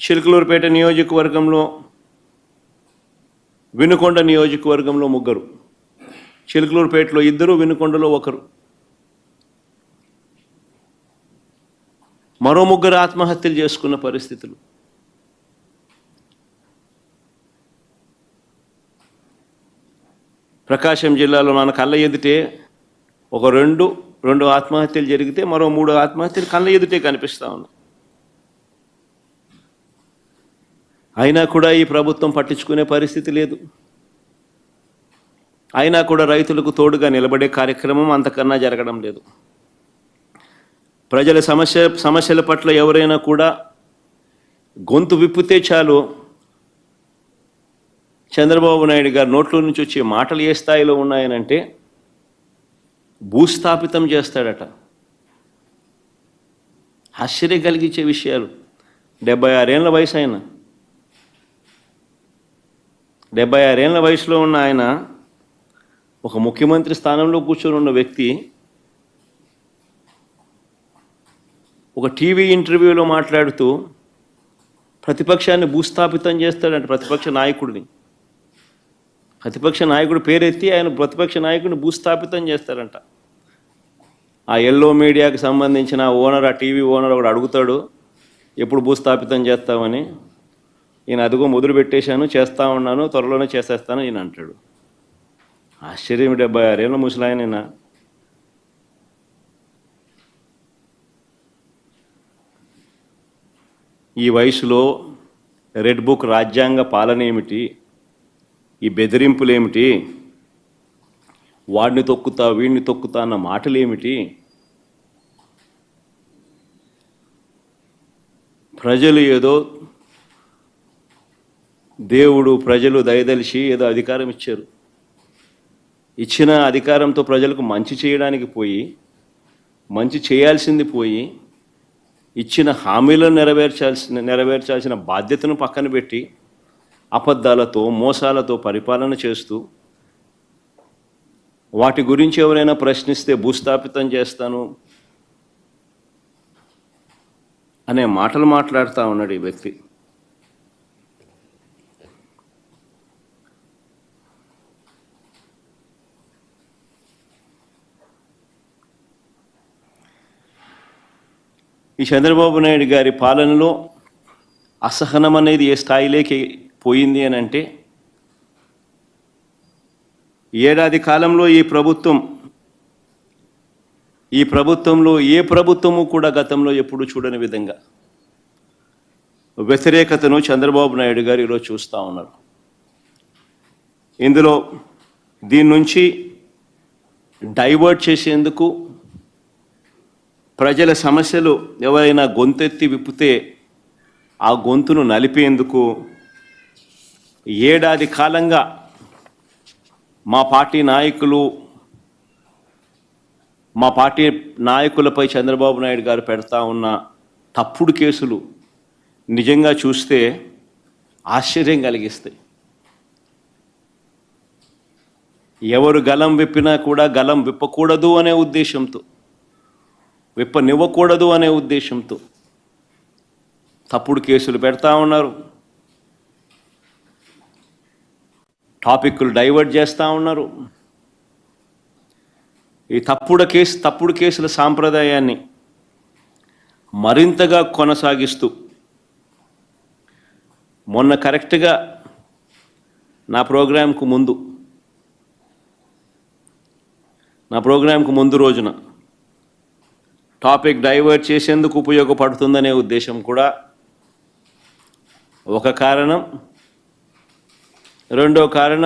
చిలకలూరుపేట నియోజకవర్గంలో వినుకొండ నియోజకవర్గంలో ముగ్గురు. చిలుకలూరుపేటలో ఇద్దరు వినుకొండలో ఒకరు. మరో ముగ్గురు ఆత్మహత్యలు చేసుకున్న పరిస్థితులు. ప్రకాశం జిల్లాలో మన కళ్ళ ఎదుటే ఒక రెండు రెండు ఆత్మహత్యలు జరిగితే మరో మూడు ఆత్మహత్యలు కళ్ళ ఎదుటే కనిపిస్తా ఉన్నాయి. అయినా కూడా ఈ ప్రభుత్వం పట్టించుకునే పరిస్థితి లేదు. అయినా కూడా రైతులకు తోడుగా నిలబడే కార్యక్రమం అంతకన్నా జరగడం లేదు. ప్రజల సమస్య సమస్యల పట్ల ఎవరైనా కూడా గొంతు విప్పితే చాలు. చంద్రబాబు నాయుడు గారు నోట్లో నుంచి వచ్చే మాటలు ఏ స్థాయిలో ఉన్నాయనంటే భూస్థాపితం చేస్తాడట. ఆశ్చర్య కలిగించే విషయాలు. డెబ్బై ఆరేళ్ళ వయసు అయినా. డెబ్బై ఆరేళ్ళ వయసులో ఉన్న ఆయన ఒక ముఖ్యమంత్రి స్థానంలో కూర్చొని ఉన్న వ్యక్తి ఒక టీవీ ఇంటర్వ్యూలో మాట్లాడుతూ ప్రతిపక్షాన్ని భూస్థాపితం చేస్తాడంట ప్రతిపక్ష నాయకుడిని. ప్రతిపక్ష నాయకుడు పేరెత్తి ఆయన ప్రతిపక్ష నాయకుడిని భూస్థాపితం చేస్తాడంట. ఆ ఎల్లో మీడియాకి సంబంధించిన ఓనర్ ఆ టీవీ ఓనర్ ఒకడు అడుగుతాడు ఎప్పుడు భూస్థాపితం చేస్తామని ఈయన అదిగో మొదలు పెట్టేశాను చేస్తూ ఉన్నాను త్వరలోనే చేసేస్తాను ఈయన అంటాడు. ఆశ్చర్యం డెబ్బై ఆరేళ్ళ ముసలాయన ఈ వయసులో రెడ్ బుక్ రాజ్యాంగ పాలన ఏమిటి? ఈ బెదిరింపులు ఏమిటి? వాడిని తొక్కుతా వీడిని తొక్కుతా అన్న మాటలు ఏమిటి? ప్రజలు ఏదో దేవుడు ప్రజలు దయదలిచి ఏదో అధికారం ఇచ్చారు. ఇచ్చిన అధికారంతో ప్రజలకు మంచి చేయడానికి పోయి మంచి చేయాల్సింది పోయి ఇచ్చిన హామీలను నెరవేర్చాల్సిన నెరవేర్చాల్సిన బాధ్యతను పక్కన పెట్టి అబద్ధాలతో మోసాలతో పరిపాలన చేస్తూ వాటి గురించి ఎవరైనా ప్రశ్నిస్తే భూస్థాపితం చేస్తాను అనే మాటలు మాట్లాడుతూ ఉన్నాడు ఈ వ్యక్తి. ఈ చంద్రబాబు నాయుడు గారి పాలనలో అసహనం అనేది ఏ స్థాయిలోకి పోయింది అని అంటే ఏడాది కాలంలో ఈ ప్రభుత్వం ఈ ప్రభుత్వంలో ఏ ప్రభుత్వము కూడా గతంలో ఎప్పుడు చూడని విధంగా వ్యతిరేకతను చంద్రబాబు నాయుడు గారు ఈరోజు చూస్తూ ఉన్నారు. ఇందులో దీని నుంచి డైవర్ట్ చేసేందుకు ప్రజల సమస్యలు ఎవరైనా గొంతెత్తి విప్పితే ఆ గొంతును నలిపేందుకు ఏడాది కాలంగా మా పార్టీ నాయకులు మా పార్టీ నాయకులపై చంద్రబాబు నాయుడు గారు పెడతా ఉన్న తప్పుడు కేసులు నిజంగా చూస్తే ఆశ్చర్యం కలిగిస్తాయి. ఎవరు గలం విప్పినా కూడా గలం విప్పకూడదు అనే ఉద్దేశంతో విప్పనివ్వకూడదు అనే ఉద్దేశంతో తప్పుడు కేసులు పెడతా ఉన్నారు. టాపిక్లు డైవర్ట్ చేస్తూ ఉన్నారు. ఈ తప్పుడు కేసు తప్పుడు కేసుల సాంప్రదాయాన్ని మరింతగా కొనసాగిస్తూ మొన్న కరెక్ట్గా నా ప్రోగ్రాంకు ముందు నా ప్రోగ్రాంకు ముందు రోజున టాపిక్ డైవర్ట్ చేసేందుకు ఉపయోగపడుతుందనే ఉద్దేశం కూడా ఒక కారణం. రెండో కారణం